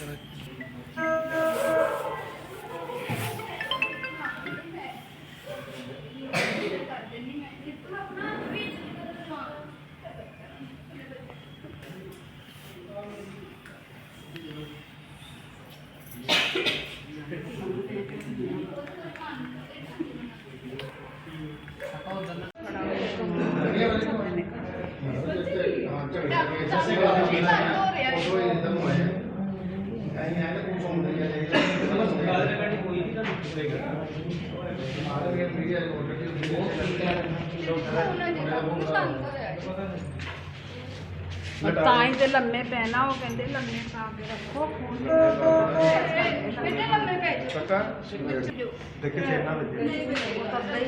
じゃない ਜਰਾ ਤਾਂ ਹੀ ਤੇ ਲੰਮੇ ਪੈਣਾ ਉਹ ਕਹਿੰਦੇ ਲੰਮੇ ਪਾ ਕੇ ਰੱਖੋ ਖੂਨ ਬੇਟੇ ਲੰਮੇ ਪੈ ਪੱਕਾ ਦੇਖੇ ਸੇ ਨਾ ਲੱਗੇ। ਉਹ ਤਾਂ ਹੀ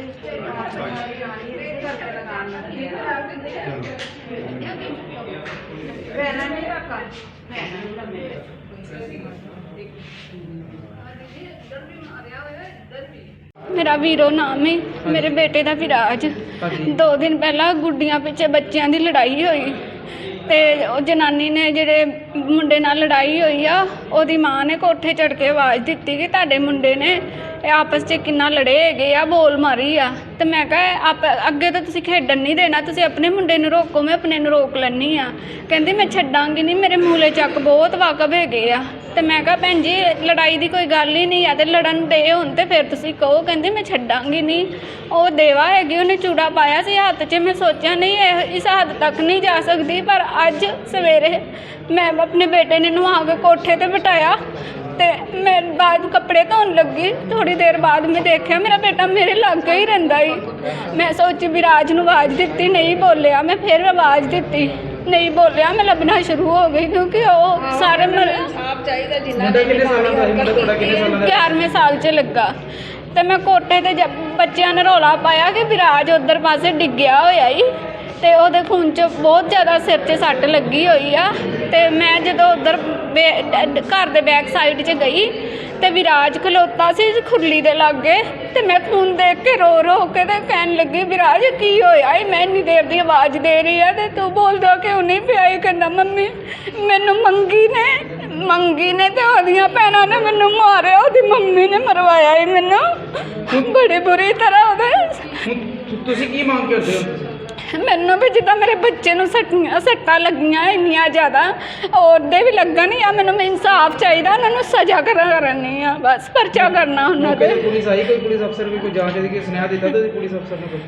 ਜਾਣੀ ਇਸੇ ਕਰਕੇ ਲਗਾਉਣ ਲੱਗੀ ਪੈਣਾ ਨਹੀਂ ਰੱਖਾ। ਪੈਣਾ ਨਹੀਂ ਲੰਮੇ। ਮੇਰਾ ਵੀਰੋ ਨਾਮ ਹੈ ਮੇਰੇ ਬੇਟੇ ਦਾ ਵਿਰਾਜ ਦੋ ਦਿਨ ਪਹਿਲਾਂ ਗੁੱਡੀਆਂ ਪਿੱਛੇ ਬੱਚਿਆਂ ਦੀ ਲੜਾਈ ਹੋਈ। ਤੇ ਉਹ ਜਨਾਨੀ ਨੇ ਜਿਹੜੇ ਮੁੰਡੇ ਨਾਲ ਲੜਾਈ ਹੋਈ ਆ ਉਹਦੀ ਮਾਂ ਨੇ ਕੋਠੇ ਚੜ ਕੇ ਆਵਾਜ਼ ਦਿੱਤੀ ਕਿ ਤੁਹਾਡੇ ਮੁੰਡੇ ਨੇ ਇਹ ਆਪਸ 'ਚ ਕਿੰਨਾ ਲੜੇ ਹੈਗੇ ਆ, ਬੋਲ ਮਾਰੀ ਆ। ਤੇ ਮੈਂ ਕਿਹਾ, ਆਪ ਅੱਗੇ ਤਾਂ ਤੁਸੀਂ ਖੇਡਣ ਨਹੀਂ ਦੇਣਾ, ਤੁਸੀਂ ਆਪਣੇ ਮੁੰਡੇ ਨੂੰ ਰੋਕੋ, ਮੈਂ ਆਪਣੇ ਨੂੰ ਰੋਕ ਲੈਣੀ ਆ। ਕਹਿੰਦੀ, ਮੈਂ ਛੱਡਾਂਗੀ ਨਹੀਂ, ਮੇਰੇ ਮੂਲੇ ਚੱਕ ਬਹੁਤ ਵਾਕਬ ਹੈਗੇ ਆ। ਤੇ ਮੈਂ ਕਿਹਾ, ਭੈਣ ਜੀ, ਲੜਾਈ ਦੀ ਕੋਈ ਗੱਲ ਹੀ ਨਹੀਂ ਆ, ਤੇ ਲੜਨ ਦੇ ਹੁਣ ਤੇ ਫਿਰ ਤੁਸੀਂ ਕਹੋ। ਕਹਿੰਦੀ, ਮੈਂ ਛੱਡਾਂਗੀ ਨਹੀਂ। ਉਹ ਦੇਵਾ ਹੈਗੀ, ਉਹਨੇ ਚੂੜਾ ਪਾਇਆ ਸੀ ਹੱਥ 'ਚ, ਮੈਂ ਸੋਚਿਆ, ਨਹੀਂ, ਇਹ ਇਸ ਹੱਦ ਤੱਕ ਨਹੀਂ ਜਾ ਸਕਦੀ, ਪਰ ਅੱਜ ਸਵੇਰੇ ਮੈਂ ਆਪਣੇ ਬੇਟੇ ਨੇ ਨਵਾ ਕੇ ਕੋਠੇ ਤੇ ਬਿਠਾਇਆ ਤੇ ਮੈਂ ਬਾਅਦ ਕੱਪੜੇ ਧੋਣ ਲੱਗੀ ਥੋੜੀ ਦੇਰ ਬਾਅਦ ਮੈਂ ਦੇਖਿਆ ਮੇਰਾ ਬੇਟਾ ਮੇਰੇ ਲਾਗੇ ਹੀ ਰਹਿੰਦਾ ਹੀ ਮੈਂ ਸੋਚੀ ਵਿਰਾਜ ਨੂੰ ਆਵਾਜ਼ ਦਿੱਤੀ ਨਹੀਂ ਬੋਲਿਆ ਮੈਂ ਫਿਰ ਆਵਾਜ਼ ਦਿੱਤੀ ਨਹੀਂ ਬੋਲਿਆ ਮੈਂ ਲੱਭਣਾ ਸ਼ੁਰੂ ਹੋ ਗਈ ਕਿਉਂਕਿ ਉਹ ਸਾਰੇ ਮਰ ਆਪ ਚਾਹੀਦਾ ਜਿੰਨਾ ਮੁੰਡਾ ਕਿੰਨੇ ਸਾਲਾਂ ਦਾ ਸੀ ਮੁੰਡਾ ਤੁਹਾਡਾ ਕਿੰਨੇ ਸਾਲਾਂ ਦਾ 11ਵੇਂ ਸਾਲ 'ਚ ਲੱਗਾ ਤੇ ਮੈਂ ਕੋਠੇ ਤੇ ਜਦ ਬੱਚਿਆਂ ਨੇ ਰੌਲਾ ਪਾਇਆ ਕਿ ਵਿਰਾਜ ਉਧਰ ਪਾਸੇ ਡਿੱਗਿਆ ਹੋਇਆ ਈ ਤੇ ਉਹਦੇ ਖੂਨ 'ਚ ਬਹੁਤ ਜ਼ਿਆਦਾ ਸਿਰ 'ਚ ਸੱਟ ਲੱਗੀ ਹੋਈ ਆ। ਤੇ ਮੈਂ ਜਦੋਂ ਉਧਰ ਘਰ ਦੇ ਬੈਕ ਸਾਈਡ 'ਚ ਗਈ ਤੇ ਵਿਰਾਜ ਖਲੋਤਾ ਸੀ ਖੁਰਲੀ ਦੇ ਲਾਗੇ ਤੇ ਮੈਂ ਖੂਨ ਦੇਖ ਕੇ ਰੋ ਰੋ ਕੇ ਤੇ ਕਹਿਣ ਲੱਗੀ, ਵਿਰਾਜ, ਕੀ ਹੋਇਆ ਏ? ਮੈਂ ਇੰਨੀ ਦੇਰ ਦੀ ਆਵਾਜ਼ ਦੇ ਰਹੀ ਆ ਤੇ ਤੂੰ ਬੋਲਦਾ ਕਿਉਂ ਨਹੀਂ ਪਿਆ ਇਹ ਕਹਿੰਦਾ, ਮੰਮੀ, ਮੈਨੂੰ ਮੰਗੀ ਨੇ ਮੰਗੀ ਨੇ ਤੇ ਉਹਦੀਆਂ ਭੈਣਾਂ ਨੇ ਮੈਨੂੰ ਮਾਰਿਆ, ਉਹਦੀ ਮੰਮੀ ਨੇ ਮਰਵਾਇਆ ਏ ਮੈਨੂੰ। ਬੜੀ ਬੁਰੀ ਤਰ੍ਹਾਂ ਉਹਦੇ ਤੁਸੀਂ ਕੀ ਮੰਗ ਕਰਦੇ ਹੋ? ਮੈਨੂੰ ਵੀ ਜਿੱਦਾਂ ਮੇਰੇ ਬੱਚੇ ਨੂੰ ਸੱਟੀਆਂ ਸੱਟਾਂ ਲੱਗੀਆਂ ਇੰਨੀਆਂ ਜ਼ਿਆਦਾ ਉਹਦੇ ਵੀ ਲੱਗਣ ਜਾਂ ਮੈਨੂੰ ਇਨਸਾਫ ਚਾਹੀਦਾ ਉਹਨਾਂ ਨੂੰ ਸਜ਼ਾ ਕਰਾ ਕਰਨੀ ਆ ਬਸ ਪਰਚਾ ਕਰਨਾ ਉਹਨਾਂ ਤੇ। ਪੁਲਿਸ ਆਈ? ਕੋਈ ਪੁਲਿਸ ਅਫਸਰ ਵੀ ਕੋਈ ਜਾਂਚ ਦੀ ਕੋਈ ਸੁਨੇਹਾ ਦਿੱਤਾ ਤੇ ਪੁਲਿਸ ਅਫਸਰ ਨੇ ਕੋਈ?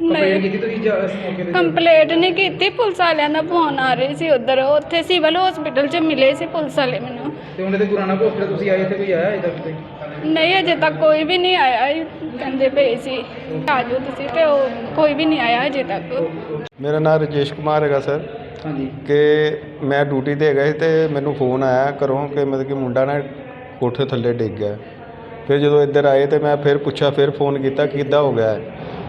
ਕੰਪਲੇਂਟ ਕੀਤੀ ਤੁਸੀਂ ਜਾ- ਇਸ ਮੌਕੇ ਤੇ ਕੰਪਲੇਂਟ ਨਹੀਂ ਕੀਤੀ ਪੁਲਿਸ ਵਾਲਿਆਂ ਦਾ ਫੋਨ ਆ ਰਹੇ ਸੀ ਉਧਰ। ਉੱਥੇ ਸਿਵਲ ਹਸਪੀਟਲ 'ਚ ਮਿਲੇ ਸੀ ਪੁਲਿਸ ਵਾਲੇ ਮੈਨੂੰ। ਤੇ ਉਹਨੇ ਤੇ ਗੁਰਾਣਾ ਪੋਸਟਰ ਤੁਸੀਂ ਆਏ ਤੇ ਕੋਈ ਆਇਆ ਇਹਦਾ ਕੋਈ ਨਹੀਂ ਅਜੇ ਤੱਕ ਕੋਈ ਵੀ ਨਹੀਂ ਆਇਆ ਇਹ ਕਹਿੰਦੇ ਪਏ ਸੀ। ਆ ਜਾਓ ਤੁਸੀਂ ਤੇ ਉਹ ਕੋਈ ਵੀ ਨਹੀਂ ਆਇਆ ਅਜੇ ਤੱਕ। ਮੇਰਾ ਨਾਮ ਰਜੇਸ਼ ਕੁਮਾਰ ਹੈਗਾ ਸਰ। ਹਾਂਜੀ। ਕਿ ਮੈਂ ਡਿਊਟੀ ਤੇ ਹੈਗਾ ਸੀ ਤੇ ਮੈਨੂੰ ਫੋਨ ਆਇਆ ਘਰੋਂ ਕਿ ਮਤਲਬ ਕਿ ਮੁੰਡਾ ਨਾ ਕੋਠੇ ਥੱਲੇ ਡਿੱਗ ਗਿਆ। ਫਿਰ ਜਦੋਂ ਇੱਧਰ ਆਏ ਤੇ ਮੈਂ ਫਿਰ ਪੁੱਛਿਆ ਫਿਰ ਫੋਨ ਕੀਤਾ ਕਿ ਕਿੱਦਾਂ ਹੋ ਗਿਆ? ਹੈ?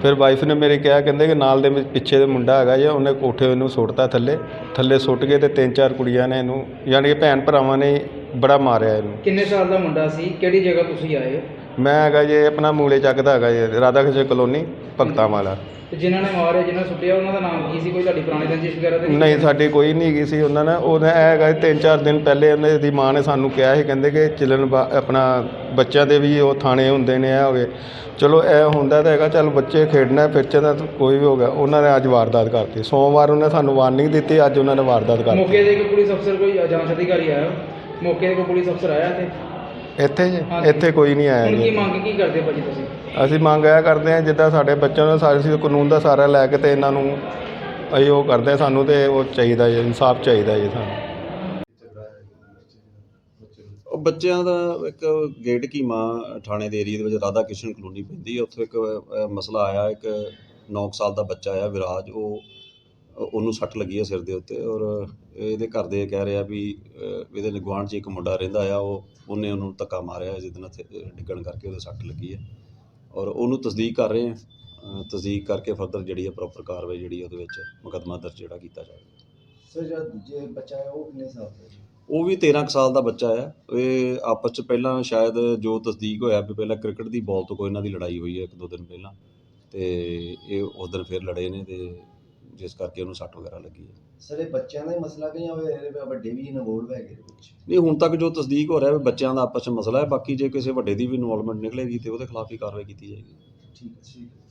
ਫਿਰ ਵਾਈਫ ਨੇ ਮੇਰੇ ਕਿਹਾ, ਕਹਿੰਦੇ ਕਿ ਨਾਲ ਦੇ ਵਿੱਚ ਪਿੱਛੇ ਦੇ ਮੁੰਡਾ ਹੈਗਾ ਜਾਂ ਉਹਨੇ ਕੋਠੇ ਨੂੰ ਸੁੱਟਤਾ ਥੱਲੇ। ਥੱਲੇ ਸੁੱਟ ਕੇ ਤੇ ਤਿੰਨ ਚਾਰ ਕੁੜੀਆਂ ਨੇ ਇਹਨੂੰ, ਯਾਨੀ ਕਿ ਭੈਣ ਭਰਾਵਾਂ ਨੇ ਬੜਾ ਮਾਰਿਆ ਇਹਨੂੰ। ਕਿੰਨੇ ਸਾਲ ਦਾ ਮੁੰਡਾ ਸੀ? ਕਿਹੜੀ ਜਗ੍ਹਾ ਤੁਸੀਂ ਆਏ ਹੋ? ਮੈਂ ਹੈਗਾ ਜੇ ਆਪਣਾ ਮੂਲੇ ਚੱਕ ਦਾ ਹੈਗਾ ਜੇ ਰਾਧਾ ਕ੍ਰਿਸ਼ਨ ਕਲੋਨੀ ਭਗਤਾਂ ਵਾਲਾ। ਤੇ ਜਿਨ੍ਹਾਂ ਨੇ ਮਾਰਿਆ ਜਿਨ੍ਹਾਂ ਨੇ ਸੁੱਟਿਆ ਉਹਨਾਂ ਦਾ ਨਾਮ ਕੀ ਸੀ? ਕੋਈ ਤੁਹਾਡੀ ਪੁਰਾਣੀ ਰੰਜਿਸ਼ ਵਗੈਰਾ ਤੇ ਨਹੀਂ ਸਾਡੀ ਕੋਈ ਨਹੀਂ ਗਈ ਸੀ ਉਹਨਾਂ ਨੇ ਉਹਨੇ ਇਹ ਹੈਗਾ ਸੀ ਤਿੰਨ ਚਾਰ ਦਿਨ ਪਹਿਲੇ ਉਹਨੇ ਦੀ ਮਾਂ ਨੇ ਸਾਨੂੰ ਕਿਹਾ ਸੀ ਕਹਿੰਦੇ ਕਿ ਚਿਲਨ ਆਪਣਾ ਬੱਚਿਆਂ ਦੇ ਵੀ ਉਹ ਥਾਣੇ ਹੁੰਦੇ ਨੇ ਇਹ ਹੋਵੇ। ਚਲੋ ਇਹ ਹੁੰਦਾ ਤਾਂ ਹੈਗਾ ਚੱਲ ਬੱਚੇ ਖੇਡਣਾ ਫਿਰਚੇ ਦਾ ਕੋਈ ਵੀ ਹੋ ਗਿਆ। ਉਹਨਾਂ ਨੇ ਅੱਜ ਵਾਰਦਾਤ ਕਰਤੀ। ਸੋਮਵਾਰ ਉਹਨੇ ਸਾਨੂੰ ਵਾਰਨਿੰਗ ਦਿੱਤੀ ਅੱਜ ਉਹਨਾਂ ਨੇ ਵਾਰਦਾਤ ਕਰਤੀ। ਮੌਕੇ ਤੇ ਕੋਈ ਪੁਲਿਸ ਅਫਸਰ ਕੋਈ ਜਾਂਚ ਅਧਿਕਾਰੀ ਆਇਆ? ਮੌਕੇ ਤੇ ਕੋਈ ਪੁਲਿਸ ਅਫਸਰ ਆਇਆ ਤੇ ਇੱਥੇ ਜੀ ਹਾਂਜੀ। ਇੱਥੇ ਕੋਈ ਨਹੀਂ ਆਇਆ ਹੁਣ ਕੀ ਜੀ ਮੰਗ ਕੀ ਕਰਦੇ ਭਾਜੀ ਤੁਸੀਂ? ਅਸੀਂ ਮੰਗ ਇਹ ਕਰਦੇ ਹਾਂ ਜਿੱਦਾਂ ਸਾਡੇ ਬੱਚਿਆਂ ਨੂੰ ਸਾਰੇ ਅਸੀਂ ਕਾਨੂੰਨ ਦਾ ਸਹਾਰਾ ਲੈ ਕੇ ਤੇ ਇਹਨਾਂ ਨੂੰ ਅਸੀਂ ਉਹ ਕਰਦੇ ਹਾਂ, ਸਾਨੂੰ ਤੇ ਉਹ ਚਾਹੀਦਾ ਜੀ ਇਨਸਾਫ ਚਾਹੀਦਾ ਜੀ ਸਾਨੂੰ। ਉਹ ਬੱਚਿਆਂ ਦਾ ਇੱਕ ਗੇਟ ਕੀਮਾ ਥਾਣੇ ਦੇ ਏਰੀਏ ਦੇ ਵਿੱਚ ਰਾਧਾ ਕ੍ਰਿਸ਼ਨ ਕਲੋਨੀ ਪੈਂਦੀ ਹੈ ਉੱਥੇ ਇੱਕ ਅ, ਮਸਲਾ ਆਇਆ ਇੱਕ 9 ਸਾਲ ਦਾ ਬੱਚਾ ਆ ਵਿਰਾਜ ਉਹ ਉਹਨੂੰ ਸੱਟ ਲੱਗੀ ਹੈ ਸਿਰ ਦੇ ਉੱਤੇ ਔਰ ਇਹਦੇ ਘਰ ਦੇ ਕਹਿ ਰਿਹਾ ਵੀ ਇਹਦੇ ਗੁਆਂਢ 'ਚ ਇੱਕ ਮੁੰਡਾ ਰਹਿੰਦਾ ਆ ਉਹ ਉਹਨੇ ਉਹਨੂੰ ਧੱਕਾ ਮਾਰਿਆ ਜਿਹਦੇ ਨਾਲ ਡਿੱਗਣ ਕਰਕੇ ਉਹਦੇ ਸੱਟ ਲੱਗੀ ਹੈ ਔਰ ਉਹਨੂੰ ਤਸਦੀਕ ਕਰ ਰਹੇ ਹਾਂ ਤਸਦੀਕ ਕਰਕੇ ਫਰਦਰ ਜਿਹੜੀ ਹੈ ਪ੍ਰੋਪਰ ਕਾਰਵਾਈ ਜਿਹੜੀ ਉਹਦੇ ਵਿੱਚ ਮੁਕੱਦਮਾ ਦਰਜ ਜਿਹੜਾ ਕੀਤਾ ਜਾਵੇਗਾ। ਸਰ ਜਿਹੜਾ ਦੂਜੇ ਬੱਚਾ ਹੈ ਉਹ ਕਿੰਨੇ ਸਾਲ ਦਾ ਹੈ? ਉਹ ਵੀ 13 ਕੁ ਸਾਲ ਦਾ ਬੱਚਾ ਆ। ਇਹ ਆਪਸ ਚ ਪਹਿਲਾਂ ਸ਼ਾਇਦ ਜੋ ਤਸਦੀਕ ਹੋਇਆ ਵੀ ਪਹਿਲਾਂ ਕ੍ਰਿਕਟ ਦੀ ਬਾਲ ਤੋਂ ਕੋਈ ਇਹਨਾਂ ਦੀ ਲੜਾਈ ਹੋਈ ਹੈ ਇੱਕ ਦੋ ਦਿਨ ਪਹਿਲਾਂ ਤੇ ਇਹ ਉਸ ਦਿਨ ਫਿਰ ਲੜੇ ਨੇ ਤੇ ਜਿਸ ਕਰਕੇ ਉਹਨੂੰ ਸੱਟ ਵਗੈਰਾ ਲੱਗੀ ਹੈ। ਸਰ ਇਹ ਬੱਚਿਆਂ ਦਾ ਹੀ ਮਸਲਾ ਕਿ ਜਾਂ ਇਹ ਵੱਡੇ ਵੀ ਇਨਵੋਲਵ ਹੈਗੇ ਇਹਦੇ ਵਿੱਚ? ਨਹੀਂ ਹੁਣ ਤੱਕ ਜੋ ਤਸਦੀਕ ਹੋ ਰਿਹਾ ਹੈ ਬੱਚਿਆਂ ਦਾ ਆਪਸ ਵਿੱਚ ਮਸਲਾ ਹੈ ਬਾਕੀ ਜੇ ਕਿਸੇ ਵੱਡੇ ਦੀ ਵੀ ਇਨਵੋਲਵਮੈਂਟ ਨਿਕਲੇਗੀ ਤੇ ਉਹਦੇ ਖਿਲਾਫ ਹੀ ਕਾਰਵਾਈ ਕੀਤੀ ਜਾਏਗੀ। ਠੀਕ ਹੈ ਠੀਕ ਹੈ।